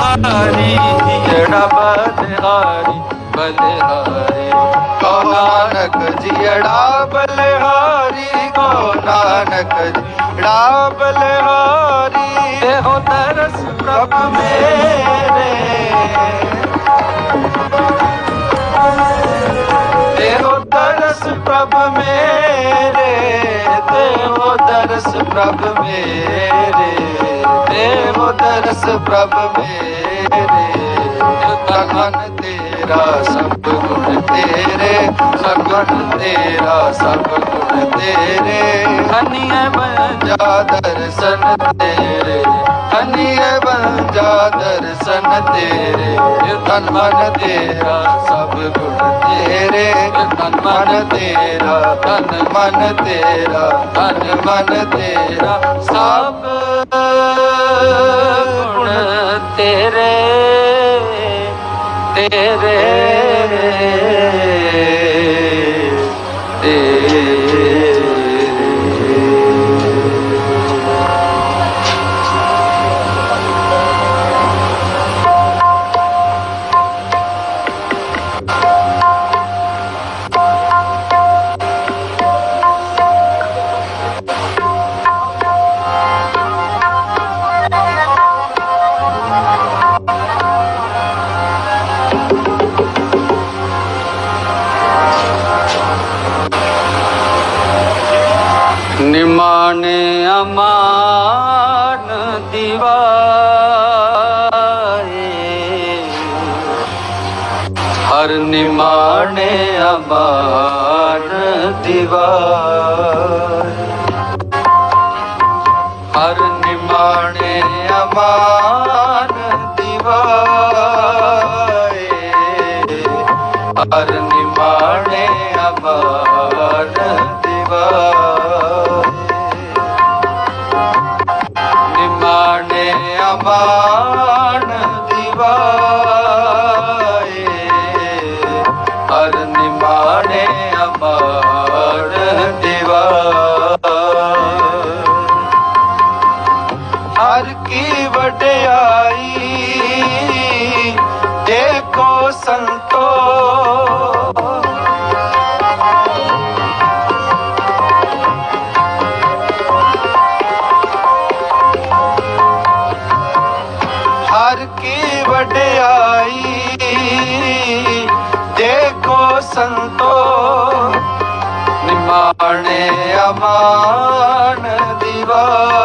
ਬਲਿਹਾਰੀ ਜਿਹੜਾ ਬਲਿਹਾਰੀ ਬਲਿਹਾਰੀ ਕੋ ਨਾਨਕ ਜੀੜਾ ਬਲਿਹਾਰੀ ਕੋ ਨਾਨਕ ਜੀੜਾ ਬਲਿਹਾਰੀ। ਇਹੋ ਤਰਸ ਪ੍ਰਭ ਮੇਰੇ। ਦੇਹੋ ਤਰਸ ਪ੍ਰਭ ਮੇਰੇ। ਦੇਹੋ ਦਰਸ ਪ੍ਰਭ ਮੇਰੇ। ਦਰਸ ਪ੍ਰਭ ਮੇਰੇ ਤਨ ਮਨ ਤੇਰਾ ਸਭ ਗੁਣ ਤੇਰੇ ਸਭ ਗੁਣ ਤੇਰਾ ਸਭ ਗੁਣ ਤੇਰੇ। ਹਨੀਏ ਬਨ ਜਾ ਦਰਸ਼ਨ ਤੇਰੇ ਹਨੀਏ ਬਨ ਜਾ ਦਰਸ਼ਨ ਤੇਰੇ ਤਨ ਮਨ ਤੇਰਾ, ਸਭ ਗੁਣ ਤੇਰੇ। ਤਨ ਮਨ ਤੇਰਾ, ਤਨ ਮਨ ਤੇਰਾ, ਤਨ ਮਨ ਤੇਰਾ, ਸਭ ਗੁਣ ਤੇਰੇ ਤੇਰੇ। ਨਿਮਾਣੇ ਅਮਾਨ ਦਿਵਾਏ। ਹਰ ਨਿਮਾਣੇ ਅਮਾਨ ਦਿਵਾਏ। ਹਰ ਨਿਮਾਣੇ ਅਮਾਨ ਦਿਵਾਏ। ਹਰ ਨਿਮਾਣੇ ਅਮਾਨ ਦਿਵਾਏ। ਹਰ ਕੀ ਵਡਿਆਈ। ਦੇਖੋ ਸੰਤੋ। ਹਰ ਕੀ ਵਡਿਆਈ। ਦੇਖੋ ਸੰਤੋ। ਨਿਮਾਣੇ ਅਮਾਨ ਦੀਵਾ।